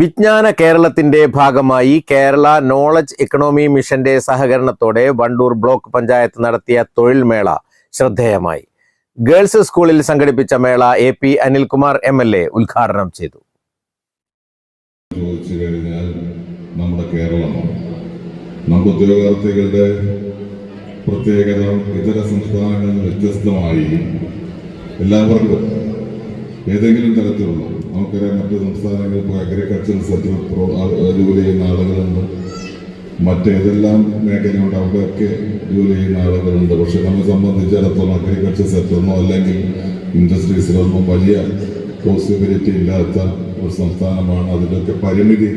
വിജ്ഞാന കേരളത്തിന്റെ ഭാഗമായി കേരള നോളജ് എക്കണോമി മിഷന്റെ സഹകരണത്തോടെ വണ്ടൂർ ബ്ലോക്ക് പഞ്ചായത്ത് നടത്തിയ തൊഴിൽ മേള ശ്രദ്ധേയമായി. ഗേൾസ് സ്കൂളിൽ സംഘടിപ്പിച്ച മേള A P Anilkumar M L A ഉദ്ഘാടനം ചെയ്തു. നമ്മുടെ നമ്മുടെ ഉദ്യോഗാർത്ഥികളുടെ സംസ്ഥാനങ്ങളിൽ എല്ലാവർക്കും ഏതെങ്കിലും തരത്തിലുള്ള നമുക്കറിയാം മറ്റു സംസ്ഥാനങ്ങളിൽ ഇപ്പോൾ അഗ്രികൾച്ചർ സെക്ടർ ജോലി ചെയ്യുന്ന ആളുകളുണ്ട്. മറ്റേതെല്ലാം മേഖലയുണ്ട് അവിടെയൊക്കെ ജോലി ചെയ്യുന്ന ആളുകളുണ്ട്. പക്ഷെ നമ്മെ സംബന്ധിച്ചിടത്തോളം അഗ്രികൾച്ചർ സെക്ടറിനോ അല്ലെങ്കിൽ ഇൻഡസ്ട്രീസിലൊന്നും വലിയ പോസിബിലിറ്റി ഇല്ലാത്ത ഒരു സംസ്ഥാനമാണ്. അതിന്റെയൊക്കെ പരിമിതി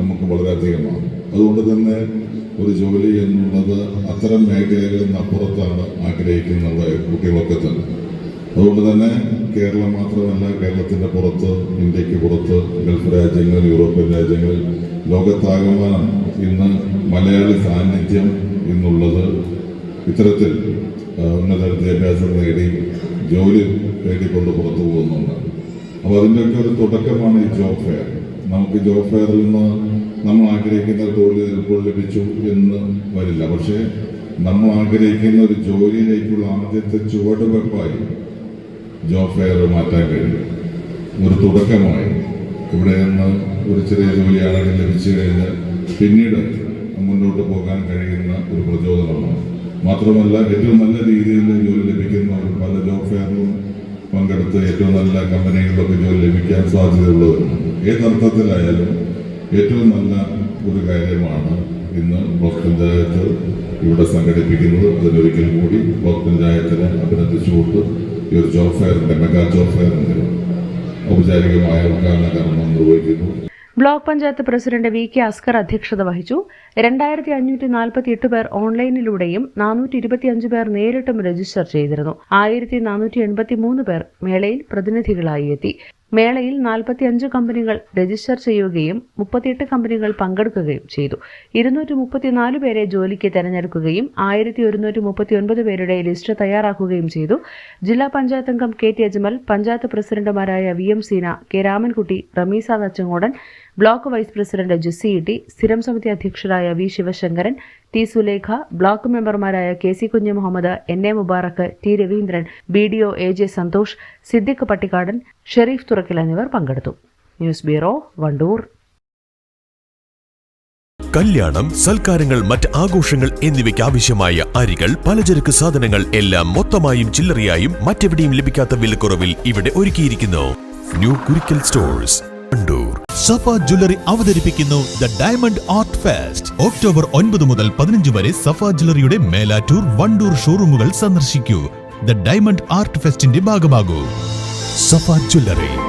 നമുക്ക് വളരെയധികമാണ് അതുകൊണ്ട് തന്നെ ഒരു ജോലി എന്നുള്ളത് അത്തരം മേഖലകളിൽ നിന്ന് അപ്പുറത്താണ് ആഗ്രഹിക്കുന്നത് കുട്ടികളൊക്കെ തന്നെ. അതുകൊണ്ട് തന്നെ കേരളം മാത്രമല്ല കേരളത്തിന്റെ പുറത്ത് ഇന്ത്യയ്ക്ക് പുറത്ത് ഗൾഫ് രാജ്യങ്ങൾ യൂറോപ്യൻ രാജ്യങ്ങൾ ലോകത്താകമാനം ഇന്ന് മലയാളി സാന്നിധ്യം എന്നുള്ളത് ഇത്തരത്തിൽ ഉന്നത വിദ്യാഭ്യാസം നേടി ജോലി നേടിക്കൊണ്ട് പുറത്തു പോകുന്നുണ്ട്. അപ്പോൾ അതിന്റെയൊക്കെ ഒരു തുടക്കമാണ് ഈ ജോബ് ഫെയർ നമുക്ക് ജോബ് ഫെയറിൽ നിന്ന് നമ്മൾ ആഗ്രഹിക്കുന്ന തൊഴിൽ ചിലപ്പോൾ ലഭിച്ചു എന്ന് വരില്ല. പക്ഷേ നമ്മൾ ആഗ്രഹിക്കുന്ന ഒരു ജോലിയിലേക്കുള്ള ആദ്യത്തെ ചുവടുവെപ്പായി ജോബ് ഫെയർ മാറ്റാൻ കഴിയും ഒരു തുടക്കമായി. ഇവിടെ നിന്ന് ഒരു ചെറിയ ജോലിയാണെങ്കിൽ ലഭിച്ചു കഴിഞ്ഞാൽ പിന്നീട് മുന്നോട്ട് പോകാൻ കഴിയുന്ന ഒരു പ്രചോദനമാണ്. മാത്രമല്ല ഏറ്റവും നല്ല രീതിയിൽ ജോലി ലഭിക്കുന്ന പല ജോബ് ഫെയറിലും പങ്കെടുത്ത് ഏറ്റവും നല്ല കമ്പനികളിലൊക്കെ ജോലി ലഭിക്കാൻ സാധ്യതയുള്ളവരുണ്ട്. ഏതർത്ഥത്തിലായാലും ഏറ്റവും നല്ല ഒരു കാര്യമാണ് ഇന്ന് ബ്ലോക്ക് പഞ്ചായത്ത് ഇവിടെ സംഘടിപ്പിക്കുന്നത്. അതിനൊരിക്കൽ കൂടി ബ്ലോക്ക് പഞ്ചായത്തിനെ അഭിനന്ദിച്ചുകൊണ്ട് ഈ ഒരു ജോബ് ഫെയറിന്റെ മെഗാ ജോബ് ഫെയറിന്റെ ഔപചാരികമായ ഉദ്ഘാടന കർമ്മം നിർവഹിക്കുന്നു. Block panchayat president V K Askar അധ്യക്ഷത വഹിച്ചു. രണ്ടായിരത്തി അഞ്ഞൂറ്റി നാൽപ്പത്തി എട്ട് പേർ ഓൺലൈനിലൂടെയും നാനൂറ്റി ഇരുപത്തിയഞ്ച് പേർ നേരിട്ടും രജിസ്റ്റർ ചെയ്തിരുന്നു. ആയിരത്തി നാനൂറ്റി എൺപത്തി മൂന്ന് പേർ മേളയിൽ പ്രതിനിധികളായി എത്തി. മേളയിൽ നാൽപ്പത്തിയഞ്ച് കമ്പനികൾ രജിസ്റ്റർ ചെയ്യുകയും മുപ്പത്തിയെട്ട് കമ്പനികൾ പങ്കെടുക്കുകയും ചെയ്തു. ഇരുന്നൂറ്റി മുപ്പത്തിനാല് പേരെ ജോലിക്ക് തെരഞ്ഞെടുക്കുകയും ആയിരത്തി ഒരുന്നൂറ്റി മുപ്പത്തിയൊൻപത് പേരുടെ ലിസ്റ്റ് തയ്യാറാക്കുകയും ചെയ്തു. ജില്ലാ പഞ്ചായത്ത് അംഗം കെ ടി അജ്മൽ പഞ്ചായത്ത് പ്രസിഡന്റുമാരായ V M Seena K Ramankutty Rameesa Thachangodan block vice president Jusi Itty സ്ഥിരം സമിതി അധ്യക്ഷരായ V Sivasankaran T Sulekha block മെമ്പർമാരായ K C Kunju Muhammad N A Mubarak T Raveendran B D O A J Santhosh Siddique Pattikkadan Sherif Thurakkal എന്നിവർ പങ്കെടുത്തു. News bureau Wandoor. കല്യാണം സൽക്കാരങ്ങൾ മറ്റ് ആഘോഷങ്ങൾ എന്നിവയ്ക്ക് ആവശ്യമായ അരികൾ പലചരക്ക് സാധനങ്ങൾ എല്ലാം മൊത്തമായും ചില്ലറയായും മറ്റെവിടെയും ലഭിക്കാത്ത വിലക്കുറവിൽ ഇവിടെ ഒരുക്കിയിരിക്കുന്നു. New Kurikkal stores Safa jewellery അവതരിപ്പിക്കുന്നു the diamond art fest. October ഒൻപത് മുതൽ പതിനഞ്ച് വരെ സഫ ജ്വല്ലറിയുടെ മേലാറ്റൂർ വണ്ടൂർ ഷോറൂമുകൾ സന്ദർശിക്കൂ. ദ ഡയമണ്ട് ആർട്ട് ഫെസ്റ്റിന്റെ ഭാഗമാകൂ. സഫ ജ്വല്ലറി.